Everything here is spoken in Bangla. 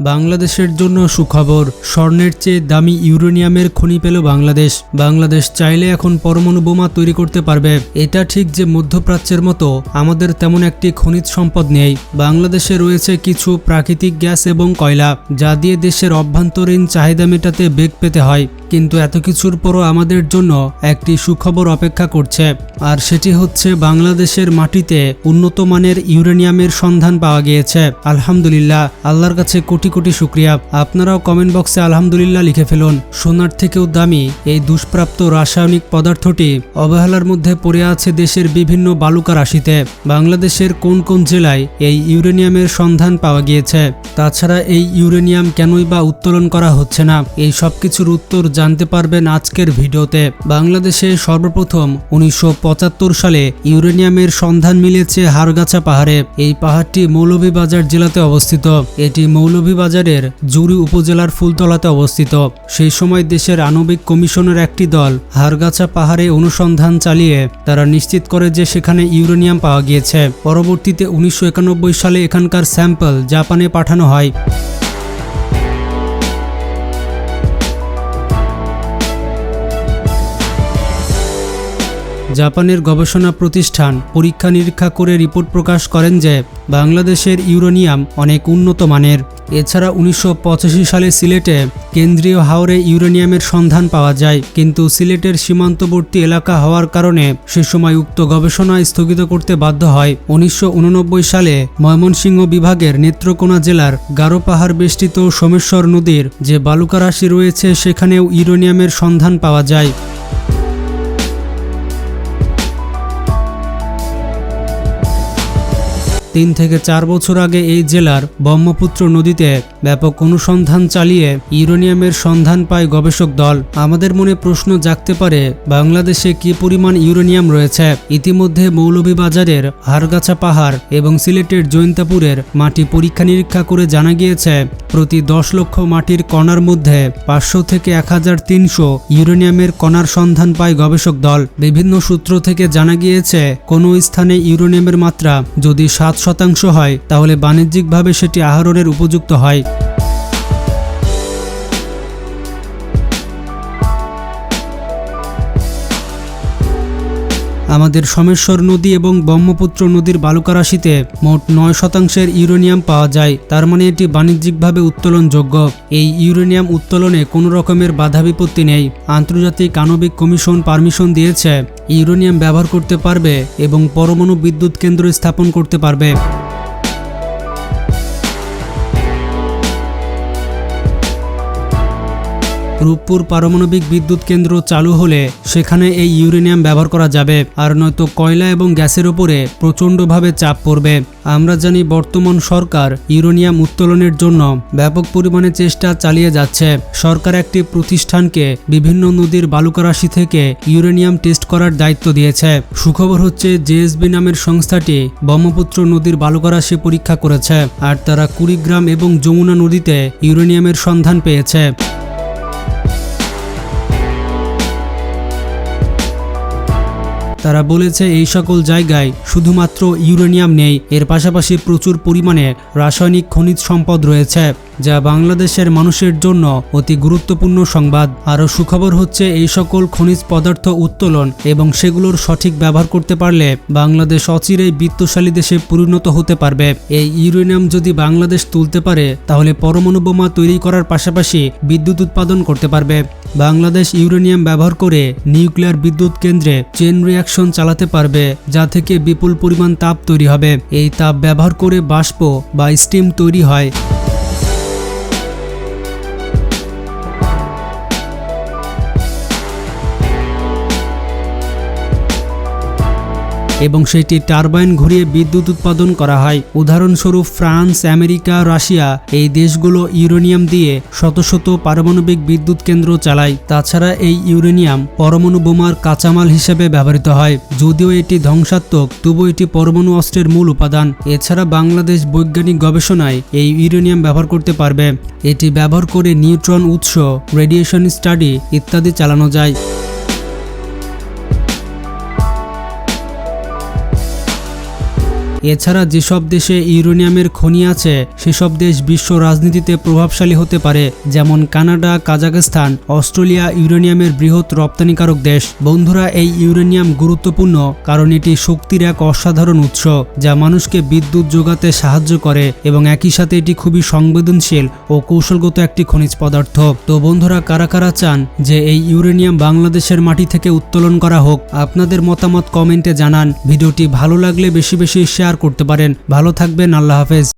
বাংলাদেশের জন্য সুখবর। স্বর্ণের চেয়ে দামি ইউরেনিয়ামের খনি পেল বাংলাদেশ। বাংলাদেশ চাইলে এখন পরমাণু বোমা তৈরি করতে পারবে। এটা ঠিক যে মধ্যপ্রাচ্যের মতো আমাদের তেমন একটি খনিজ সম্পদ নেই। বাংলাদেশে রয়েছে কিছু প্রাকৃতিক গ্যাস এবং কয়লা, যা দিয়ে দেশের অভ্যন্তরীণ চাহিদা মেটাতে বেগ পেতে হয়। কিন্তু এত কিছুর পরও আমাদের জন্য একটি সুখবর অপেক্ষা করছে। আর সেটি হচ্ছে বাংলাদেশের মাটিতে উন্নত মানের ইউরেনিয়ামের সন্ধান পাওয়া গিয়েছে। আলহামদুলিল্লাহ, আল্লাহর কাছে কোটি কোটি শুক্রিয়া। আপনারাও কমেন্ট বক্সে আলহামদুলিল্লাহ লিখে ফেলুন। সোনার থেকেও দামি এই দুষ্প্রাপ্ত রাসায়নিক পদার্থটি অবহেলার মধ্যে পড়ে আছে দেশের বিভিন্ন বালুকা রাশিতে। বাংলাদেশের কোন কোন জেলায় এই ইউরেনিয়ামের সন্ধান পাওয়া গিয়েছে? তাছাড়া এই ইউরেনিয়াম কেনই বা উত্তোলন করা হচ্ছে না? এই সব কিছুর উত্তর জানতে পারবেন আজকের ভিডিওতে। বাংলাদেশে সর্বপ্রথম উনিশশো পঁচাত্তর সালে ইউরেনিয়ামের সন্ধান মিলেছে হারগাছা পাহাড়ে। এই পাহাড়টি মৌলভীবাজার জেলাতে অবস্থিত। এটি মৌলভীবাজারের জুরি উপজেলার ফুলতলাতে অবস্থিত। সেই সময় দেশের আণবিক কমিশনের একটি দল হারগাছা পাহাড়ে অনুসন্ধান চালিয়ে তারা নিশ্চিত করে যে সেখানে ইউরেনিয়াম পাওয়া গিয়েছে। পরবর্তীতে উনিশশো একানব্বই সালে এখানকার স্যাম্পল জাপানে পাঠানো হয়। জাপানের গবেষণা প্রতিষ্ঠান পরীক্ষা নিরীক্ষা করে রিপোর্ট প্রকাশ করেন যে, বাংলাদেশের ইউরেনিয়াম অনেক উন্নত মানের। এছাড়া উনিশশো পঁচাশি সালে সিলেটে কেন্দ্রীয় হাওরে ইউরেনিয়ামের সন্ধান পাওয়া যায়। কিন্তু সিলেটের সীমান্তবর্তী এলাকা হওয়ার কারণে সে সময় উক্ত গবেষণা স্থগিত করতে বাধ্য হয়। উনিশশো উননব্বই সালে ময়মনসিংহ বিভাগের নেত্রকোনা জেলার গারো পাহাড় বেষ্টিত সোমেশ্বর নদীর যে বালুকারাশি রয়েছে, সেখানেও ইউরেনিয়ামের সন্ধান পাওয়া যায়। তিন থেকে চার বছর আগে এই জেলার ব্রহ্মপুত্র নদীতে ব্যাপক অনুসন্ধান চালিয়ে ইউরেনিয়ামের সন্ধান পায় গবেষক দল। আমাদের মনে প্রশ্ন জাগতে পারে, বাংলাদেশে কি পরিমাণ ইউরেনিয়াম রয়েছে? ইতিমধ্যে মৌলভীবাজারের হারগাছা পাহাড় এবং সিলেটের জৈন্তাপুরের মাটি পরীক্ষা নিরীক্ষা করে জানা গিয়েছে, প্রতি দশ লক্ষ মাটির কণার মধ্যে পাঁচশো থেকে এক হাজার তিনশো ইউরেনিয়ামের কণার সন্ধান পায় গবেষক দল। বিভিন্ন সূত্র থেকে জানা গিয়েছে, কোনো স্থানে ইউরেনিয়ামের মাত্রা যদি সাত শতাংশ হয় তাহলে বাণিজ্যিকভাবে সেটি আহরণের উপযুক্ত হয়। আমাদের সমেশ্বর নদী এবং ব্রহ্মপুত্র নদীর বালুকারাশিতে মোট নয় শতাংশের ইউরেনিয়াম পাওয়া যায়। তার মানে এটি বাণিজ্যিকভাবে উত্তোলনযোগ্য। এই ইউরেনিয়াম উত্তোলনে কোনো রকমের বাধা বিপত্তি নেই। আন্তর্জাতিক আণবিক কমিশন পারমিশন দিয়েছে, ইউরেনিয়াম ব্যবহার করতে পারবে এবং পরমাণু বিদ্যুৎ কেন্দ্র স্থাপন করতে পারবে। রূপপুর পারমাণবিক বিদ্যুৎ কেন্দ্র চালু হলে সেখানে এই ইউরেনিয়াম ব্যবহার করা যাবে, আর নয়তো কয়লা এবং গ্যাসের উপরে প্রচণ্ডভাবে চাপ পড়বে। আমরা জানি বর্তমান সরকার ইউরেনিয়াম উত্তোলনের জন্য ব্যাপক পরিমাণে চেষ্টা চালিয়ে যাচ্ছে। সরকার একটি প্রতিষ্ঠানকে বিভিন্ন নদীর বালুকারাশি থেকে ইউরেনিয়াম টেস্ট করার দায়িত্ব দিয়েছে। সুখবর হচ্ছে জেএসবি নামের সংস্থাটি ব্রহ্মপুত্র নদীর বালুকারাশি পরীক্ষা করেছে, আর তারা কুড়িগ্রাম এবং যমুনা নদীতে ইউরেনিয়ামের সন্ধান পেয়েছে। তারা বলেছে এই সকল জায়গায় শুধুমাত্র ইউরেনিয়াম নেই, এর পাশাপাশি প্রচুর পরিমাণে রাসায়নিক খনিজ সম্পদ রয়েছে। যা বাংলাদেশের মানুষের জন্য অতি গুরুত্বপূর্ণ সংবাদ। আরও সুখবর হচ্ছে এই সকল খনিজ পদার্থ উত্তোলন এবং সেগুলোর সঠিক ব্যবহার করতে পারলে বাংলাদেশ অচিরেই বিত্তশালী দেশে পরিণত হতে পারবে। এই ইউরেনিয়াম যদি বাংলাদেশ তুলতে পারে, তাহলে পরমাণু বোমা তৈরি করার পাশাপাশি বিদ্যুৎ উৎপাদন করতে পারবে। বাংলাদেশ ইউরেনিয়াম ব্যবহার করে নিউক্লিয়ার বিদ্যুৎ কেন্দ্রে চেন রিয়াকশন চালাতে পারবে, যা থেকে বিপুল পরিমাণ তাপ তৈরি হবে। এই তাপ ব্যবহার করে বাষ্প বা স্টিম তৈরি হয়। এবং সেটি টারবাইন ঘুরিয়ে বিদ্যুৎ উৎপাদন করা হয়। উদাহরণস্বরূপ ফ্রান্স, আমেরিকা, রাশিয়া এই দেশগুলো ইউরেনিয়াম দিয়ে শত শত পারমাণবিক বিদ্যুৎ কেন্দ্র চালায়। তাছাড়া এই ইউরেনিয়াম পরমাণু বোমার কাঁচামাল হিসেবে ব্যবহৃত হয়, যদিও এটি ধ্বংসাত্মক তবু এটি পরমাণু অস্ত্রের মূল উপাদান। এছাড়া বাংলাদেশ বৈজ্ঞানিক গবেষণায় এই ইউরেনিয়াম ব্যবহার করতে পারবে। এটি ব্যবহার করে নিউট্রন উৎস, রেডিয়েশন স্টাডি ইত্যাদি চালানো যায়। এছাড়া যেসব দেশে ইউরেনিয়ামের খনি আছে, সেসব দেশ বিশ্ব রাজনীতিতে প্রভাবশালী হতে পারে, যেমন কানাডা, কাজাখস্তান, অস্ট্রেলিয়া ইউরেনিয়ামের বৃহৎ রপ্তানিকারক দেশ। বন্ধুরা, এই ইউরেনিয়াম গুরুত্বপূর্ণ কারণ এটি শক্তির এক অসাধারণ উৎস, যা মানুষকে বিদ্যুৎ যোগাতে সাহায্য করে এবং একই সাথে এটি খুবই সংবেদনশীল ও কৌশলগত একটি খনিজ পদার্থ। তো বন্ধুরা, কারা কারা চান যে এই ইউরেনিয়াম বাংলাদেশের মাটি থেকে উত্তোলন করা হোক? আপনাদের মতামত কমেন্টে জানান। ভিডিওটি ভালো লাগলে বেশি বেশি শেয়ার করতে পারেন। ভালো থাকবেন আল্লাহ হাফেজ।